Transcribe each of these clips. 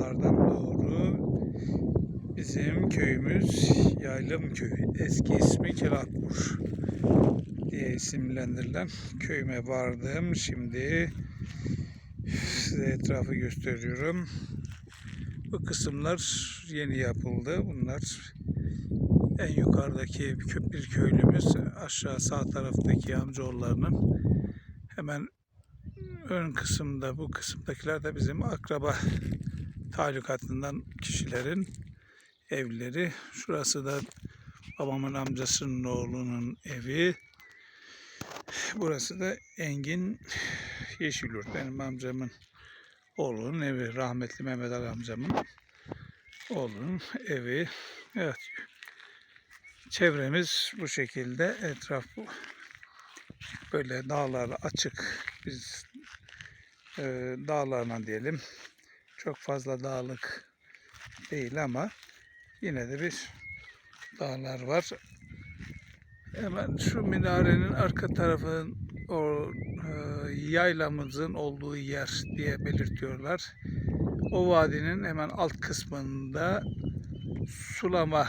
dağlardan doğru bizim köyümüz Yaylım Köyü. Eski ismi Kelatbur diye isimlendirilen köyüme vardım. Şimdi size etrafı gösteriyorum. Bu kısımlar yeni yapıldı. Bunlar en yukarıdaki bir köylümüz aşağı sağ taraftaki amcaoğullarının hemen ön kısımda bu kısımdakiler de bizim akraba talukatından kişilerin evleri. Şurası da babamın amcasının oğlunun evi. Burası da Engin Yeşilyurt. Benim amcamın oğlunun evi. Rahmetli Mehmet Ali amcamın oğlunun evi. Evet. Çevremiz bu şekilde. Etraf bu. Böyle dağlar açık. Biz e, dağlarına diyelim. Çok fazla dağlık değil ama yine de bir dağlar var. Hemen şu minarenin arka tarafın o e, yaylamızın olduğu yer diye belirtiyorlar. O vadinin hemen alt kısmında sulama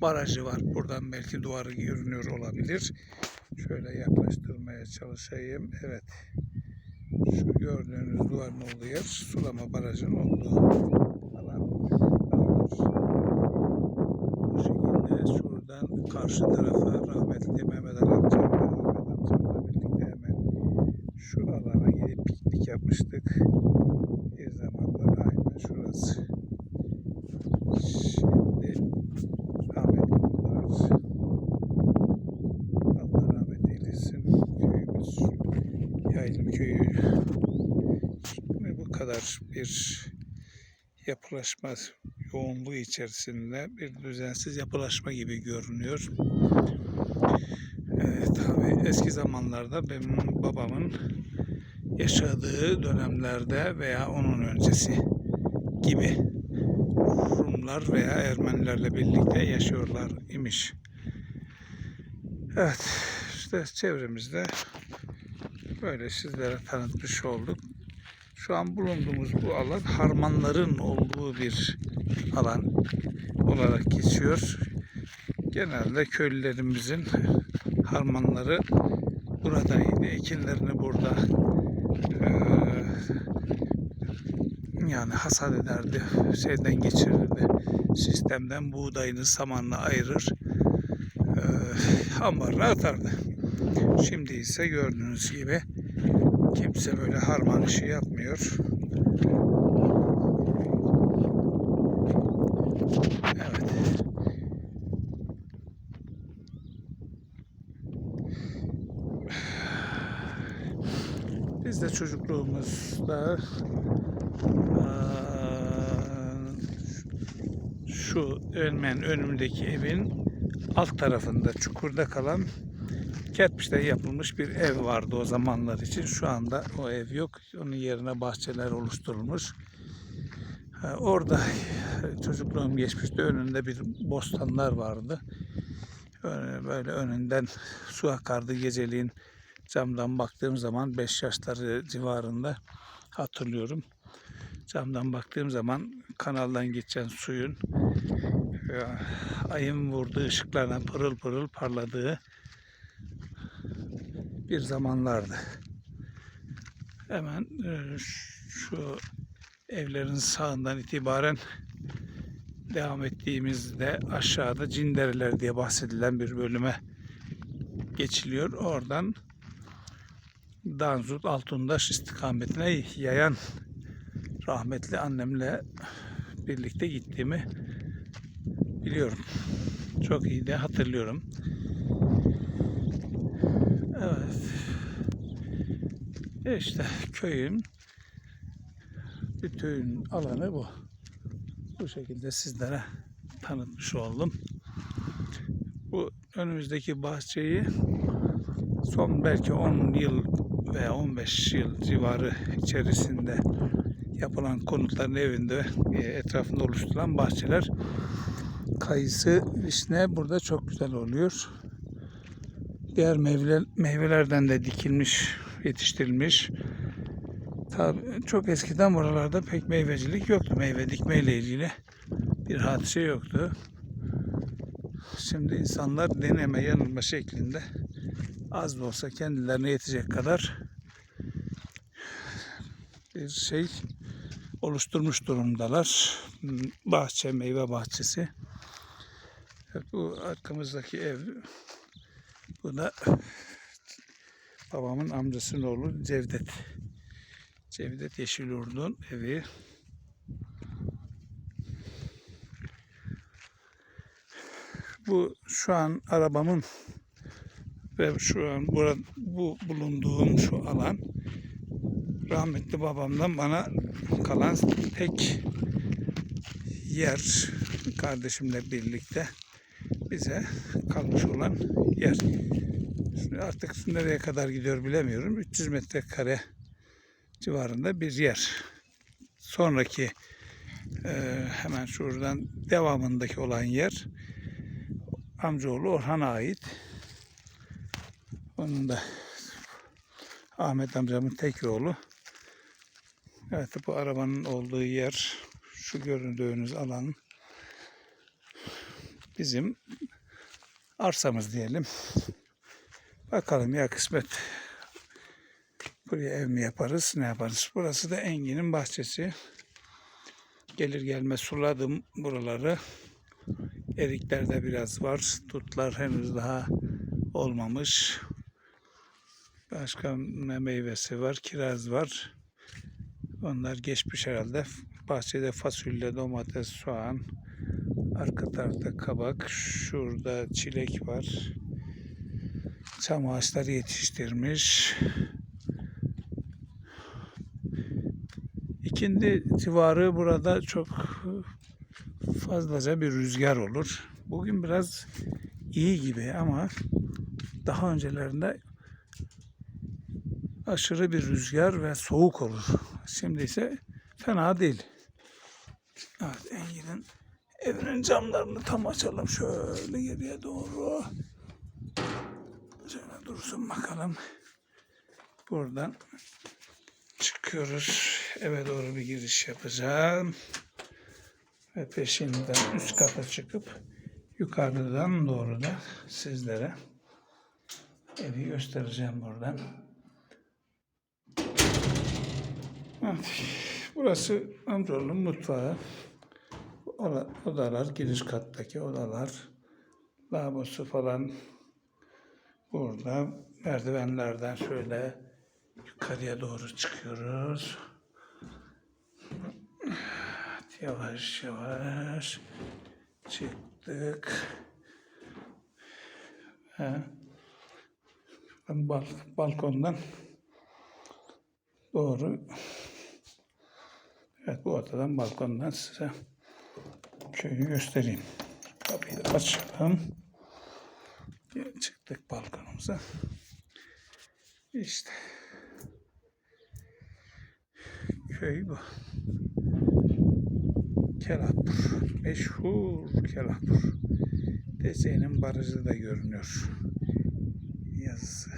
barajı var. Buradan belki duvarı görünüyor olabilir. Şöyle yaklaştırmaya çalışayım. Evet. Şu gördüğünüz duvarın olduğu yer sulama barajının olduğu alan. Bu şekilde şuradan karşı tarafa rahmetli Mehmet Ali amcam ve Ahmet amcamla birlikte hemen şu alana gidip piknik yapmıştık. Bir zamanlar aynen şurası. Şimdi rahmetli oldular. Allah rahmet eylesin. Köyümüz Yaylım Köyü Şimdi bu kadar bir yapılaşma yoğunluğu içerisinde bir düzensiz yapılaşma gibi görünüyor. Ee, tabii eski zamanlarda benim babamın yaşadığı dönemlerde veya onun öncesi gibi Rumlar veya Ermenilerle birlikte yaşıyorlar imiş. Evet, işte çevremizde böyle sizlere tanıtmış olduk. Şu an bulunduğumuz bu alan harmanların olduğu bir alan olarak geçiyor. Genelde köylülerimizin harmanları buradaydı. Ekinlerini burada yani hasat ederdi. Şeyden geçirirdi. Sistemden buğdayını samanla ayırır. Eee ambarına atardı. Şimdi ise gördüğünüz gibi kimse böyle harman işi yapmıyor. Evet. Biz de çocukluğumuzda şu hemen önümdeki evin alt tarafında çukurda kalan kerpiçten yapılmış bir ev vardı o zamanlar için. Şu anda o ev yok. Onun yerine bahçeler oluşturulmuş. Orada çocukluğum geçmişti. Önünde bir bostanlar vardı. Öyle- Böyle önünden su akardı geceliğin camdan baktığım zaman 5 yaşları civarında hatırlıyorum. Camdan baktığım zaman kanaldan geçen suyun e, ayın vurduğu ışıklarla pırıl pırıl parladığı bir zamanlardı. Hemen e, şu evlerin sağından itibaren devam ettiğimizde aşağıda Cindereler diye bahsedilen bir bölüme geçiliyor. Oradan Danzut Altundaş istikametine yayan rahmetli annemle birlikte gittiğimi biliyorum. Çok iyi de hatırlıyorum. Evet. İşte köyün bütün alanı bu. Bu şekilde sizlere tanıtmış oldum. Bu önümüzdeki bahçeyi son belki 10 yıl veya 15 yıl civarı içerisinde yapılan konutların evinde e, etrafında oluşturulan bahçeler kayısı, vişne burada çok güzel oluyor. Diğer meyveler, meyvelerden de dikilmiş, yetiştirilmiş Tabii çok eskiden buralarda pek meyvecilik yoktu. Meyve dikmeyle ilgili bir hadise yoktu. Şimdi insanlar deneme yanılma şeklinde az da olsa kendilerine yetecek kadar bir şey oluşturmuş durumdalar. Bahçe, meyve bahçesi. Evet, bu arkamızdaki ev bu da babamın amcasının oğlu Cevdet. Cevdet Yeşilurt'un evi. Bu şu an arabamın ve şu an burada, bu bulunduğum şu alan rahmetli babamdan bana kalan tek yer kardeşimle birlikte bize kalmış olan yer. Şimdi artık nereye kadar gidiyor bilemiyorum. 300 metrekare civarında bir yer. Sonraki e, hemen şuradan devamındaki olan yer amcaoğlu Orhan'a ait. Onun da Ahmet amcamın tek oğlu. Evet bu arabanın olduğu yer şu gördüğünüz alan bizim arsamız diyelim. Bakalım ya kısmet. Buraya ev mi yaparız, ne yaparız? Burası da Engin'in bahçesi. Gelir gelmez suladım buraları. Erikler de biraz var. Tutlar henüz daha olmamış. Başka ne meyvesi var? Kiraz var. Onlar geçmiş herhalde. Bahçede fasulye, domates, soğan. Arka tarafta kabak. Şurada çilek var. Çam ağaçları yetiştirmiş. İkindi civarı burada çok fazlaca bir rüzgar olur. Bugün biraz iyi gibi ama daha öncelerinde aşırı bir rüzgar ve soğuk olur. Şimdi ise fena değil. Evet Engin'in evinin camlarını tam açalım şöyle geriye doğru. Şöyle dursun bakalım. Buradan çıkıyoruz. Eve doğru bir giriş yapacağım. Ve peşinden üst kata çıkıp yukarıdan doğru da sizlere evi göstereceğim buradan. Evet. Burası amcaoğlunun mutfağı. Oda- Odalar, giriş kattaki odalar. Lavabosu falan burada. Merdivenlerden şöyle yukarıya doğru çıkıyoruz. Yavaş yavaş çıktık. Ben bal, balkondan doğru evet bu odadan balkondan size köyü göstereyim. Kapıyı da açalım. Çıktık balkonumuza. İşte köy bu. Kelapur. Meşhur Kelapur. Dese'nin barajı da görünüyor. Yazısı.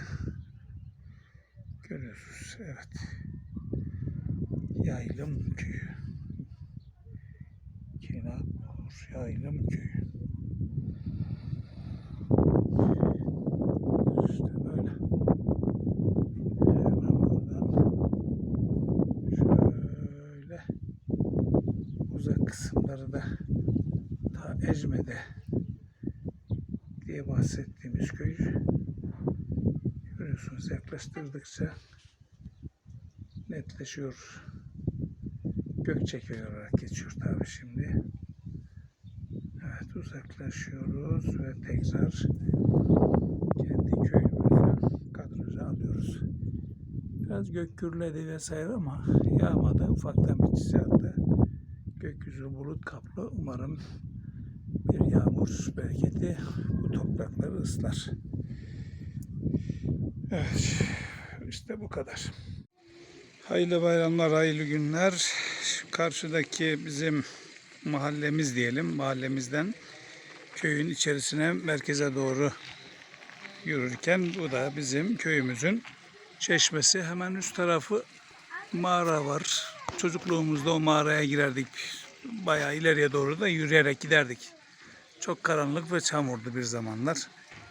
Görüyorsunuz. Evet. Yaylım köyü. Kelapur Yaylım köyü. İşte böyle. Buradan şöyle uzak kısımları da ta Ecme'de diye bahsettiğimiz köy görüyorsunuz yaklaştırdıkça netleşiyor. Gökçeköy olarak geçiyor tabi şimdi. Uzaklaşıyoruz ve tekrar kendi köyümüzü kadroja alıyoruz. Biraz gök gürledi vesaire ama yağmadı. Ufaktan bir çizeldi. Gökyüzü bulut kaplı. Umarım bir yağmur bereketi bu toprakları ıslar. Evet. işte bu kadar. Hayırlı bayramlar, hayırlı günler. Karşıdaki bizim mahallemiz diyelim. Mahallemizden köyün içerisine merkeze doğru yürürken bu da bizim köyümüzün çeşmesi. Hemen üst tarafı mağara var. Çocukluğumuzda o mağaraya girerdik. Bayağı ileriye doğru da yürüyerek giderdik. Çok karanlık ve çamurdu bir zamanlar.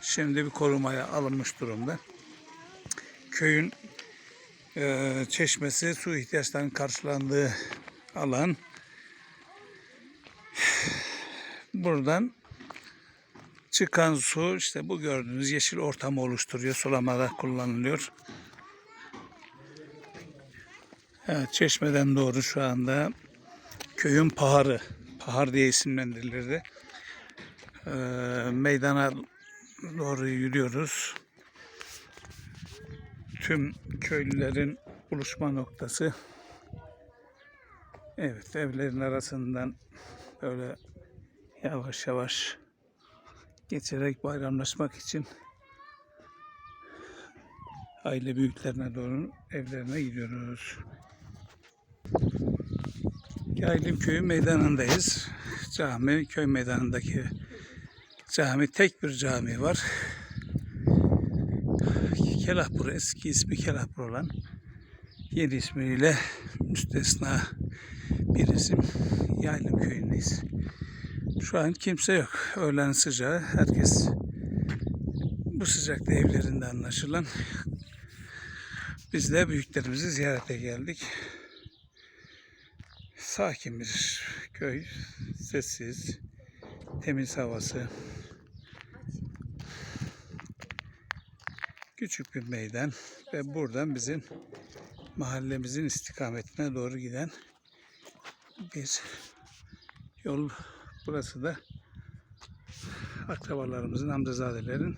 Şimdi bir korumaya alınmış durumda. Köyün eee, çeşmesi su ihtiyaçlarının karşılandığı alan. Buradan çıkan su işte bu gördüğünüz yeşil ortamı oluşturuyor. Sulamada kullanılıyor. Evet, çeşmeden doğru şu anda köyün paharı. Pahar diye isimlendirilirdi. Ee, meydana doğru yürüyoruz. Tüm köylülerin buluşma noktası. Evet, evlerin arasından böyle yavaş yavaş geçerek bayramlaşmak için aile büyüklerine doğru evlerine gidiyoruz. Yaylım köyü meydanındayız. Cami, köy meydanındaki cami, tek bir cami var. Kelahpur, eski ismi Kelahpur olan yeni ismiyle müstesna bir isim. Yaylım köyündeyiz. Şu an kimse yok. Öğlen sıcağı. Herkes bu sıcakta evlerinde anlaşılan. Biz de büyüklerimizi ziyarete geldik. Sakin bir köy. Sessiz. Temiz havası. Küçük bir meydan ve buradan bizim mahallemizin istikametine doğru giden bir yol. Burası da akrabalarımızın, amcazadelerin